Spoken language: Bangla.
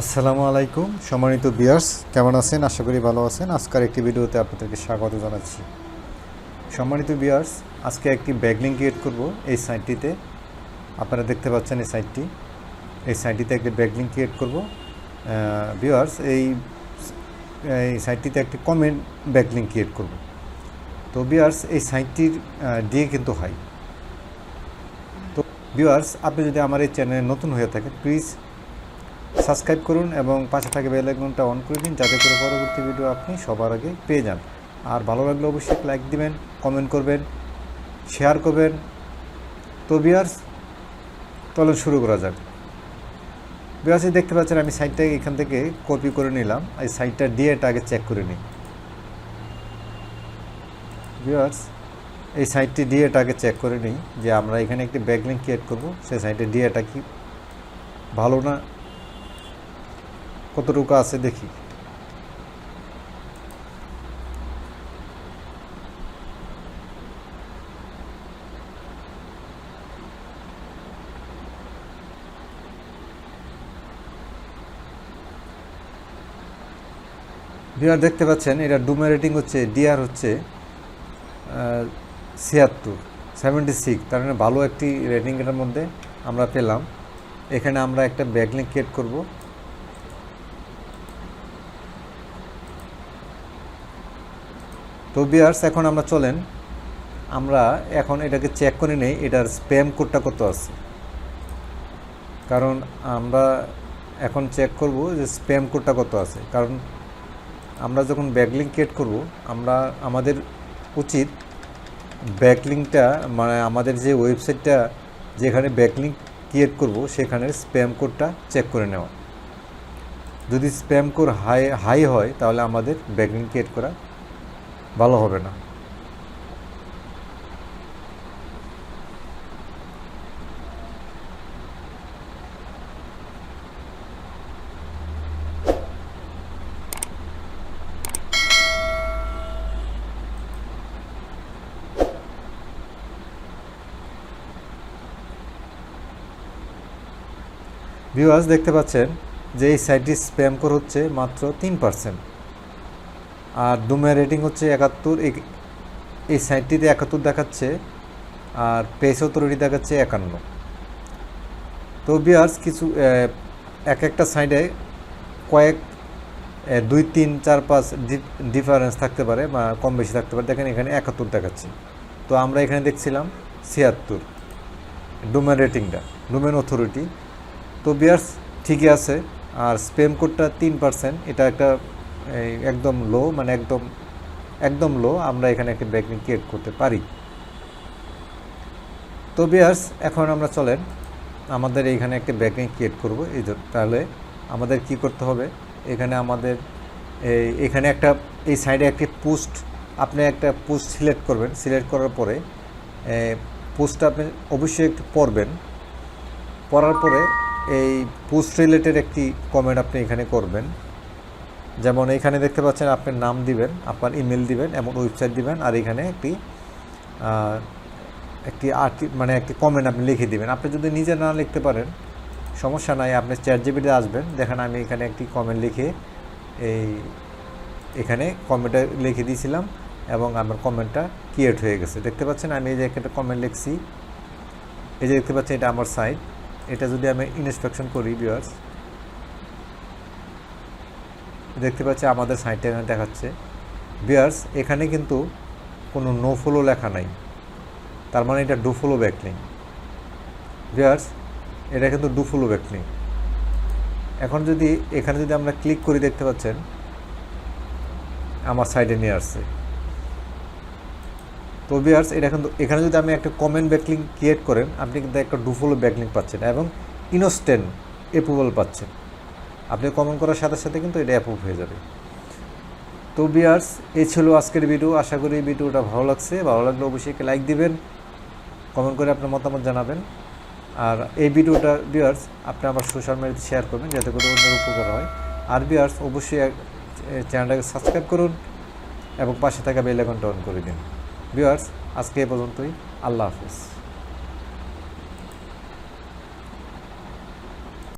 আসসালামু আলাইকুম, সম্মানিত বিয়ার্স কেমন আছেন? আশা করি ভালো আছেন। আজকের একটি ভিডিওতে আপনাদেরকে স্বাগত জানাচ্ছি। সম্মানিত বিয়ার্স আজকে একটি ব্যাগলিং ক্রিয়েট করব এই সাইটটিতে আপনারা দেখতে পাচ্ছেন এই সাইটটি এই সাইটটিতে একটি ব্যাগলিং ক্রিয়েট করব। বিয়ার্স এই এই সাইটটিতে একটি কমেন্ট ব্যাকলিং ক্রিয়েট করব। তো বিয়ার্স এই সাইটটির দিয়ে কিন্তু হাই তো বিয়ার্স আপনি যদি আমার এই চ্যানেলে নতুন হয়ে থাকেন প্লিজ সাবস্ক্রাইব করুন এবং পাশে থাকে বেল আইকনটা অন করে দিন যাতে করে পরবর্তী ভিডিও আপনি সবার আগে পেয়ে যান। আর ভালো লাগলে অবশ্যই লাইক দিবেন কমেন্ট করবেন শেয়ার করবেন। তো বিয়ার্স চলুন শুরু করা যাক। বিয়ার্স দেখতে পাচ্ছেন আমি সাইটটা এখান থেকে কপি করে নিলাম। এই সাইটটা দিয়ে ডিএটা আগে চেক করে নিই। বিয়ার্স এই সাইটটি ডিএটা আগে চেক করে নিই যে আমরা এখানে একটি ব্যাকলিং ক্রিয়েট করব। সেই সাইটে দিয়ে ডিএটা কি ভালো না কতটুকু আছে দেখি। ডিআর দেখতে পাচ্ছেন, এটা ডুমে রেটিং হচ্ছে ডিআর হচ্ছে ছিয়াত্তর সেভেন্টি সিক্স তার মানে ভালো একটি রেটিং এটার মধ্যে আমরা পেলাম। এখানে আমরা একটা ব্যাকলিং ক্রিয়েট করব। তো বিয়ার্স, এখন আমরা চলেন। আমরা এখন এটাকে চেক করে নেই, এটার স্প্যাম কোডটা কত আছে। কারণ আমরা এখন চেক করব যে স্প্যাম কোডটা কত আছে। কারণ আমরা যখন ব্যাকলিং ক্রিয়েট করব, আমরা, আমাদের উচিত ব্যাকলিংটা মানে আমাদের যে ওয়েবসাইটটা যেখানে ব্যাকলিং ক্রিয়েট করব সেখানের স্প্যাম কোডটা চেক করে নেওয়া। যদি স্প্যাম কোড হাই হাই হয়, তাহলে আমাদের ব্যাকলিং ক্রিয়েট করা ভালো হবে না। ভিউয়ার্স দেখতে পাচ্ছেন যে এই সাইটটি স্প্যাম কোর হচ্ছে মাত্র তিন পার্সেন্ট আর ডুমের রেটিং হচ্ছে একাত্তর, এই সাইটটিতে একাত্তর দেখাচ্ছে, আর পেস অথরিটি দেখাচ্ছে একান্ন। তো বিয়ার্স কিছু এক একটা সাইডে কয়েক দুই, তিন, চার, পাঁচ ডিফারেন্স থাকতে পারে বা কম বেশি থাকতে পারে। দেখেন এখানে একাত্তর দেখাচ্ছে। তো আমরা এখানে দেখছিলাম ছিয়াত্তর ডোমেন রেটিংটা ডোমেন অথরিটি তো বিয়ার্স ঠিকই আছে, আর স্পেম কোডটা তিন পার্সেন্ট এটা একটা এই একদম লো মানে একদম একদম লো আমরা এখানে একটা ব্যাকলিং ক্রিয়েট করতে পারি। তো বিয়ার্স এখন আমরা চলেন, আমাদের এইখানে একটা ব্যাকলিং ক্রিয়েট করব। এই তাহলে আমাদের কি করতে হবে? এখানে আমাদের এই, এখানে একটা, এই সাইডে একটি পোস্ট আপনি একটা পোস্ট সিলেক্ট করবেন। সিলেক্ট করার পরে পোস্টটা আপনি অবশ্যই একটু পড়বেন। পড়ার পরে এই পোস্ট রিলেটেড একটি কমেন্ট আপনি এখানে করবেন। যেমন এখানে দেখতে পাচ্ছেন আপনার নাম দিবেন, আপনার ইমেল দিবেন এবং ওয়েবসাইট দিবেন, আর এখানে একটি একটি আর্টি মানে একটি কমেন্ট আপনি লিখে দিবেন। আপনি যদি নিজে না লিখতে পারেন, সমস্যা নাই, আপনি চ্যাট জিবিতে আসবেন, দেখেন আমি এখানে একটি কমেন্ট লিখে এই, এখানে কমেন্টটা লিখে দিয়েছিলাম, এবং আমার কমেন্টটা ক্রিয়েট হয়ে গেছে। দেখতে পাচ্ছেন আমি এই যে একটা কমেন্ট লিখছি, এই যে দেখতে পাচ্ছেন এটা আমার সাইট এটা যদি আমি ইনস্পেকশন করি ভিউয়ার্স দেখতে পাচ্ছি আমাদের সাইটটা এখানে দেখাচ্ছে। বিয়ার্স এখানে কিন্তু কোনো নো ফলো লেখা নাই। তার মানে এটা ডু ফলো ব্যাকলিং বিয়ার্স এটা কিন্তু ডু ফলো ব্যাকলিং এখন যদি, এখানে যদি আমরা ক্লিক করি, দেখতে পাচ্ছেন, আমার সাইডে নিয়ে আসছে। তো বিয়ার্স এটা কিন্তু, এখানে যদি আমি একটা কমেন্ট ব্যাকলিং ক্রিয়েট করেন, আপনি কিন্তু একটা ডুফলো ব্যাকলিং পাচ্ছেন এবং ইনস্ট্যান্ট অ্যাপ্রুভাল পাচ্ছেন। আপনি কমেন্ট করার সাথে সাথে কিন্তু এটা অ্যাপ্রুভ হয়ে যাবে। তো বিয়ার্স এই ছিল আজকের ভিডিও আশা করি ভিডিওটা ভালো লাগছে। ভালো লাগলে অবশ্যই লাইক দিবেন কমেন্ট করে আপনার মতামত জানাবেন। আর এই ভিডিওটা বিয়ার্স আপনি আমার সোশ্যাল মিডিয়াতে শেয়ার করবেন যাতে করে অন্যের উপকার হয়। আর বিয়ার্স অবশ্যই চ্যানেলটাকে সাবস্ক্রাইব করুন এবং পাশে থাকা বেল আইকনটা অন করে দিন। ভিউয়ার্স আজকে এ পর্যন্তই। আল্লাহ হাফিজ।